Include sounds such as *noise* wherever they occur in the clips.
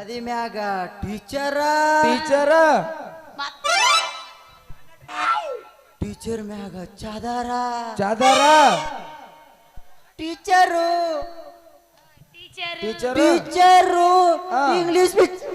ಅದಿ ಮ್ಯಾಗ teacher. Teacher. ಮತ್ತೆ? ಟೀಚರ್ ಮ್ಯಾಗ ಚಾದಾರ. ಚಾದರ. ಟೀಚರು. ಟೀಚರ್. ಟೀಚರ್. ಇಂಗ್ಲಿಷ್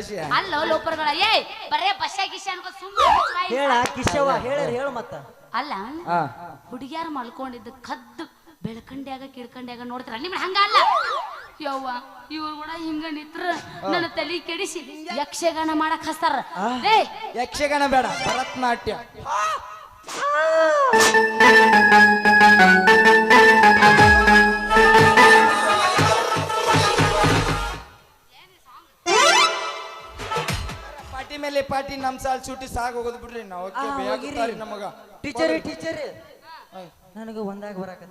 ಬಸ್ ಅಲ್ಲ ಲೋಪರ್ಗಳ ಏ ಬರೇ ಬಸ್ಸ ಗಿಸ್ಸ ಅನ್ಕೋ ಸುಮ್ಮನೆ ಹೇಳ ಕಿಶವ ಹೇಳ ಹೇಳು ಮತ್ತ. ಅಲ್ಲ ಹಾ. ಹುಡುಗಿಯಾರ ಮಲ್ಕೊಂಡಿದ್ದ ಕದ್ದು ಬೆಳ್ಕಂಡ್ಯಾಗ ಕಿಡ್ಕಂಡ್ಯಾಗ ನೋಡ್ತಾರ? ನಿಮ್ ಹಂಗಲ್ಲ ಯವ್ವ ಇವ್ರು ಕೂಡ ಹಿಂಗ ನಿತ್ರ ನನ್ನ ತಲೆ ಕೆಡಿಸಿ ಯಕ್ಷಗಾನ ಮಾಡಕ್ ಹಸ್ತಾರ. ಏ ಯಕ್ಷಗಾನ ಬೇಡ ಭರತನಾಟ್ಯ. ಪಾಟಿ ಮೇಲೆ ಪಾಟಿ ನಮ್ ಸಾಲ್ ಸೂಟಿ ಸಾಗ್ ಹೋಗೋದ್ ಬಿಡ್ರಿ ನಾವು. ಆ, ಹೋಗಿರಿ. ನಮಗ. ಟೀಚರ್ ಟೀಚರ್ ನನಗೆ ಒಂದಾಗ ಬರಾಕ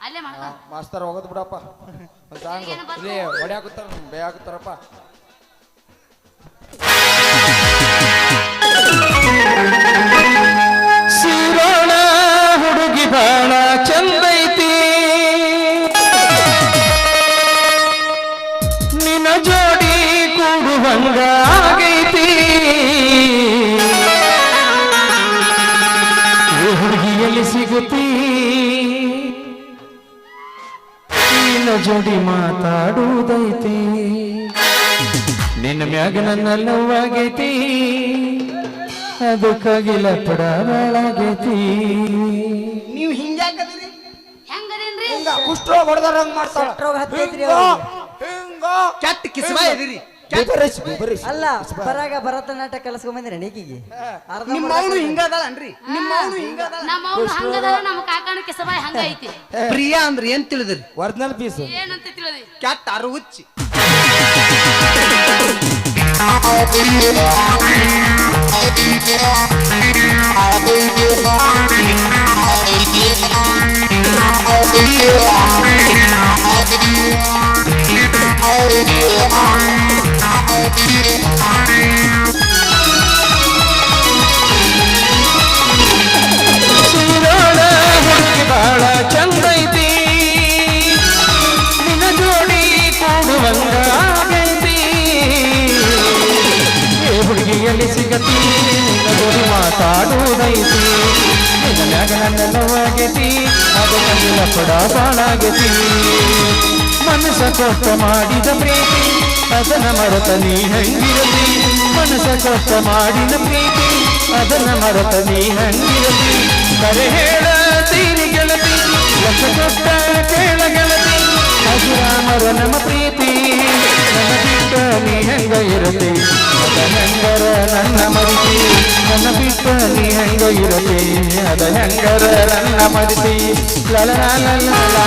ಅಲ್ಲೇ ಮಾಡ್ಕ. ಮಾಸ್ತರ್ ಹೋಗೋದ್ ಬಿಡಪ್ಪ. ಒಂದ್ ಸಾಂಗ್ ಏನು ಬಂತು? ಇಲ್ಲಿ ಹೊಡ್ಯಾಕತ್ತಾರ ಬೇಯಾಕತ್ತಾರಪ್ಪ ಶಿರೋಣ ಹುಡುಗಿ ಬಾಳ ಚಂದೈತಿ. ನಿನ್ನ ಜೋಡಿ ಕೂಡುವಂಗ ಜೋಡಿ ಮಾತಾಡುವುದೈತಿ. ನಿನ್ನ ಮ್ಯಾಗ ನನ್ನ ನೋವಾಗೈತಿ ಅದಕ್ಕಾಗಿ ಪಡ ಬಾಳಾಗೈತಿ ನೀವು ಹಿಂಗ್ಯಾಕದಿರಿ? ಹೆಂಗದೇನ್ರಿ? ಹಿಂಗ ಕುಷ್ಠರೋಗ ಹೊಡೆದಾರ ಹಂಗ್ ಮಾಡ್ತಾರ ಕೆಟ್ಟ ಕಿಸ್ಬಾ ಎದಿರಿ ಬಿಬರಿಸ್. ಅಲ್ಲ ಬರಾಗ ಭರತನಾಟ್ಯ ಕಲಿಸ್ಕೊಂಡ್ ಬಂದಿರ ನೀಕಿಗೆ? ಅರ್ಧ ನಿಮ್ಮ ಅವನು ಹಿಂಗದಲ್ಲನ್ರಿ ನಿಮ್ಮ ಅವನು ಹಿಂಗದಲ್ಲ ನಮ್ಮ ಅವ್ನು ಹಂಗದ ನಮ್ಮ ಕಾಕಣ ಕೆಸಬಾಯಿ ಹಂಗ ಐತಿ ಪ್ರಿಯಾ ಅಂದ್ರೆ ಏನ್ ತಿಳಿದ್ರಿ? ಒರಿಜಿನಲ್ ಪೀಸ್ ಏನಂತ ತಿಳಿದಿ? ಕೆಟ್ಟ ಅರುಚಿ. ಶಿರೋಣ *laughs* ನಿನ್ನ ಜೋಡಿ ಮಾತಾಡುವುದೈತಿ. ನಿನ್ನ ಮ್ಯಾಗ ನನ್ನ ನೋವಾಗೈತಿ. ಅದು ಕಂದಿನ ಕೊಡ ಬಾಳಾಗೈತಿ ಮನಸ್ಸ ಕೊಟ್ಟ ಮಾಡಿದ ಪ್ರೀತಿ ಅದನ ಮರತ ನೀ ಹಂಗಿರಲಿ? ಮನಸ ಕೊಟ್ಟ ಮಾಡಿದ ಪ್ರೀತಿ ಅದನ ಮರತ ನೀ ಹಂಗಿರಲಿ? ಕರೆ ಹೇಳ ತೀರಿ ಗೆಳತಿ, ಲಕ್ಷ ಕೊಟ್ಟ ಕೇಳ ಗೆಳತಿ ಅಜರಾಮರ ನಮ್ಮ ಪ್ರೀತಿ. ನೀ ಹೆಂಗ ಹೆಂಗರ ನನ್ನ ಮರಿಸಿ ನನ್ನ ಬಿಟ್ಟ ನೀ ಹೆಂಗ ಇರತಿ ಅದ ಹೆಂಗರ ನನ್ನ ಮರಿಸಿ ಲಲ ಲಲ ಲಲ.